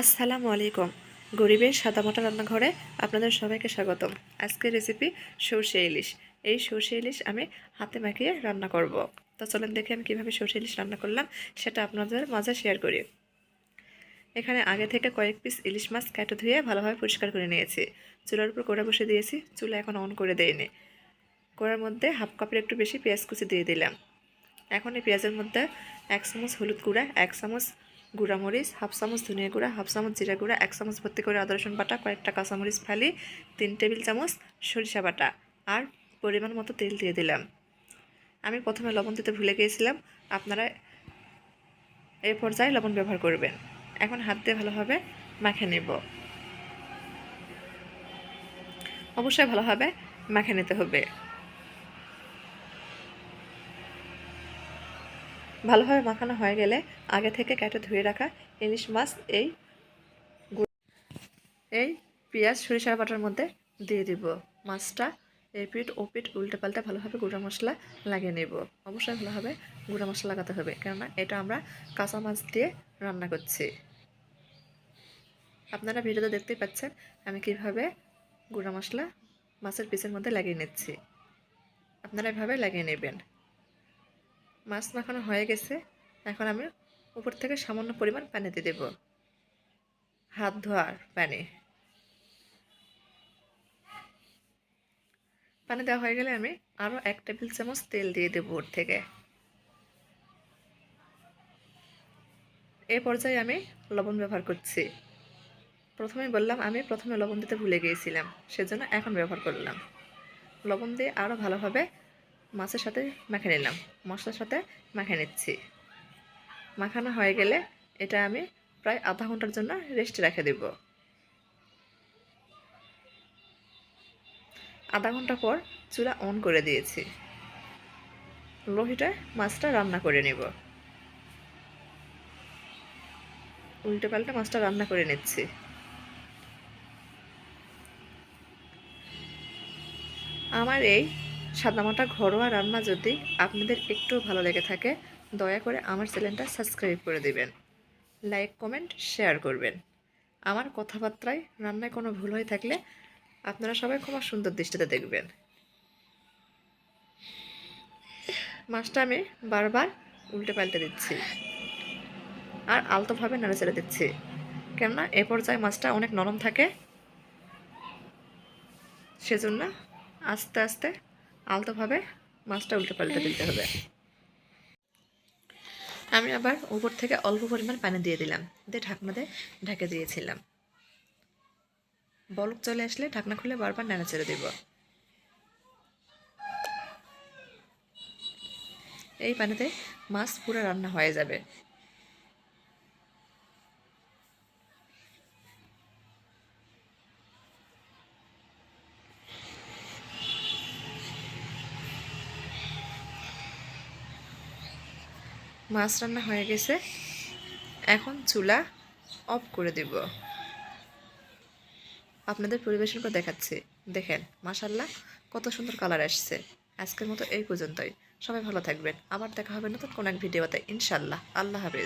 আসসালামু আলাইকুম। গরিবের সাদামাটা রান্নাঘরে আপনাদের সবাইকে স্বাগতম। আজকের রেসিপি সর্ষে ইলিশ। এই সর্ষে ইলিশ আমি হাতে মাখিয়ে রান্না করব। তো চলেন দেখে আমি কীভাবে সর্ষে ইলিশ রান্না করলাম, সেটা আপনাদের মাঝে শেয়ার করি। এখানে আগে থেকে কয়েক পিস ইলিশ মাছ কেটে ধুয়ে ভালোভাবে পরিষ্কার করে নিয়েছি। চুলার উপর কোড়া বসে দিয়েছি, চুলা এখন অন করে দেয়নি কোড়ার মধ্যে হাফ কাপের একটু বেশি পেঁয়াজ কুচি দিয়ে দিলাম। এখন এই পেঁয়াজের মধ্যে এক চামচ হলুদ গুঁড়া, এক চামচ গুঁড়ামরিচ হাফ চামচ ধনিয়া গুঁড়া, হাফ চামচ জিরা গুঁড়া, এক চামচ ভর্তি করে আদা রসুন বাটা, কয়েকটা কাঁচামরিচ ফালি, তিন টেবিল চামচ সরিষা বাটা আর পরিমাণ মতো তেল দিয়ে দিলাম। আমি প্রথমে লবণ দিতে ভুলে গিয়েছিলাম, আপনারা এই পর্যায়ে লবণ ব্যবহার করবেন। এখন হাত দিয়ে ভালোভাবে মাখে নেব। অবশ্যই ভালোভাবে মাখে নিতে হবে। ভালোভাবে মাখানো হয়ে গেলে আগে থেকে কেটে ধুয়ে রাখা ইলিশ মাছ এই এই পেঁয়াজ, সরিষার বাটার মধ্যে দিয়ে দিব। মাছটা এই পিঠ ও পিঠ উল্টে পাল্টে ভালোভাবে গুঁড়া মশলা লাগিয়ে নেব। অবশ্যই ভালোভাবে গুঁড়া মশলা লাগাতে হবে, কেননা এটা আমরা কাঁচা মাছ দিয়ে রান্না করছি। আপনারা ভিডিওতে দেখতেই পাচ্ছেন আমি কীভাবে গুঁড়া মশলা মাছের পিসের মধ্যে লাগিয়ে নিচ্ছি। আপনারা এভাবে লাগিয়ে নেবেন। মাছ মাখানো হয়ে গেছে। এখন আমি উপর থেকে সামান্য পরিমাণ পানি দিয়ে দেব। হাত ধোয়ার পানি। পানি দেওয়া হয়ে গেলে আমি আরও এক টেবিল চামচ তেল দিয়ে দেবো ওর থেকে। এ পর্যায়ে আমি লবণ ব্যবহার করছি। প্রথমে বললাম, আমি প্রথমে লবণ দিতে ভুলে গিয়েছিলাম, সেজন্য এখন ব্যবহার করলাম। লবণ দিয়ে আরও ভালোভাবে মাছের সাথে মাখে নিলাম। মশলার সাথে মাখে নিচ্ছি। মাখানো হয়ে গেলে এটা আমি প্রায় আধা ঘণ্টার জন্য রেস্টে রেখে দেব। আধা ঘণ্টা পর চুলা অন করে দিয়েছি। লোহিটা মাছটা রান্না করে নেব। উল্টে পাল্টে মাছটা রান্না করে নিচ্ছি। আমার এই সাদামাটা ঘরোয়া রান্না যদি আপনাদের একটু ভালো লেগে থাকে, দয়া করে আমার চ্যানেলটা সাবস্ক্রাইব করে দিবেন। লাইক, কমেন্ট, শেয়ার করবেন। আমার কথাবার্তায় রান্নায় কোনো ভুল হয়ে থাকলে আপনারা সবাই খুব সুন্দর দৃষ্টিতে দেখবেন। মাছটা আমি বারবার উল্টে পাল্টে দিচ্ছি। আর আলতোভাবে নেড়ে চেড়ে দিচ্ছি। কেননা এ পর্যায়ে মাছটা অনেক নরম থাকে, সেজন্য আস্তে আস্তে আলতোভাবে মাছটা উল্টে পাল্টে দিতে হবে। আমি আবার উপর থেকে অল্প পরিমাণ পানি দিয়ে দিলাম। দিয়ে ঢাকনা দিয়ে ঢেকে দিয়েছিলাম। বলক চলে আসলে ঢাকনা খুলে বারবার নেড়ে ছেড়ে দিব। এই পানিতে মাছ পুরো রান্না হয়ে যাবে। মাছ রান্না হয়ে গেছে। এখন চুলা অফ করে দেব। আপনাদের পরিবেশন করে দেখাচ্ছি। দেখেন মাশাল্লাহ কত সুন্দর কালার আসছে। আজকের মতো এই পর্যন্তই। সবাই ভালো থাকবেন। আবার দেখা হবে নতুন কোনো এক ভিডিওতে। ইনশাল্লাহ আল্লাহ হাফিজ।